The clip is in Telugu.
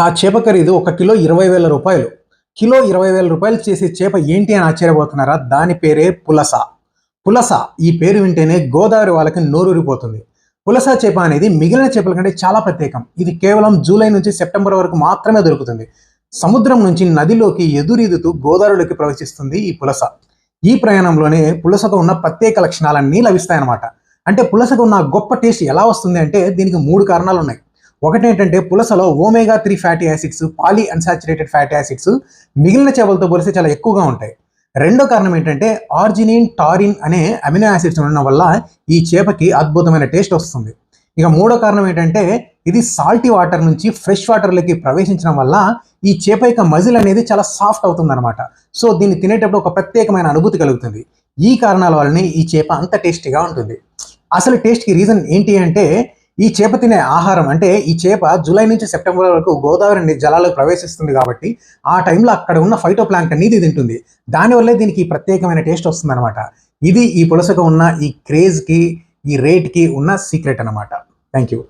ఆ చేప ఖరీదు ఒక కిలో ఇరవై వేల రూపాయలు. కిలో ఇరవై వేల రూపాయలు చేసే చేప ఏంటి అని ఆశ్చర్యపోతున్నారా? దాని పేరే పులస. పులస ఈ పేరు వింటేనే గోదావరి వాళ్ళకి నోరూరిపోతుంది. పులస చేప అనేది మిగిలిన చేపల కంటే చాలా ప్రత్యేకం. ఇది కేవలం జూలై నుంచి సెప్టెంబర్ వరకు మాత్రమే దొరుకుతుంది. సముద్రం నుంచి నదిలోకి ఎదురీదుతూ గోదావరిలోకి ప్రవేశిస్తుంది ఈ పులస. ఈ ప్రయాణంలోనే పులసకు ఉన్న ప్రత్యేక లక్షణాలన్నీ లభిస్తాయన్నమాట. అంటే పులసకు ఉన్న గొప్ప టేస్ట్ ఎలా వస్తుంది అంటే దీనికి మూడు కారణాలు ఉన్నాయి ఒకటి ఏంటంటే పులసలో omega three fatty acids poly unsaturated fatty acids మిగిలిన చేపలతో పోలిస్తే చాలా ఎక్కువగా ఉంటాయి. రెండో కారణం ఏంటంటే ఆర్జినిన్ టారిన్ అనే అమినో యాసిడ్స్ ఉండడం వల్ల ఈ చేపకి అద్భుతమైన టేస్ట్ వస్తుంది. ఇక మూడో కారణం ఏంటంటే ఇది సాల్టీ వాటర్ నుంచి ఫ్రెష్ వాటర్లోకి ప్రవేశించడం వల్ల ఈ చేప యొక్క మజిల్ అనేది చాలా సాఫ్ట్ అవుతుంది అనమాట సో దీన్ని తినేటప్పుడు ఒక ప్రత్యేకమైన అనుభూతి కలుగుతుంది. ఈ కారణాల వల్లనే ఈ చేప అంత టేస్టీగా ఉంటుంది. అసలు టేస్ట్కి రీజన్ ఏంటి అంటే ఈ చేప తినే ఆహారం అంటే ఈ చేప జూలై నుంచి సెప్టెంబర్ వరకు గోదావరి జలాలకు ప్రవేశిస్తుంది కాబట్టి ఆ టైంలో అక్కడ ఉన్న ఫైటో ప్లాంక్ అనేది తింటుంది. దానివల్లే దీనికి ప్రత్యేకమైన టేస్ట్ వస్తుంది అనమాట ఇది ఈ పులసకు ఉన్న ఈ క్రేజ్కి ఈ రేట్కి ఉన్న సీక్రెట్ అనమాట థ్యాంక్ యూ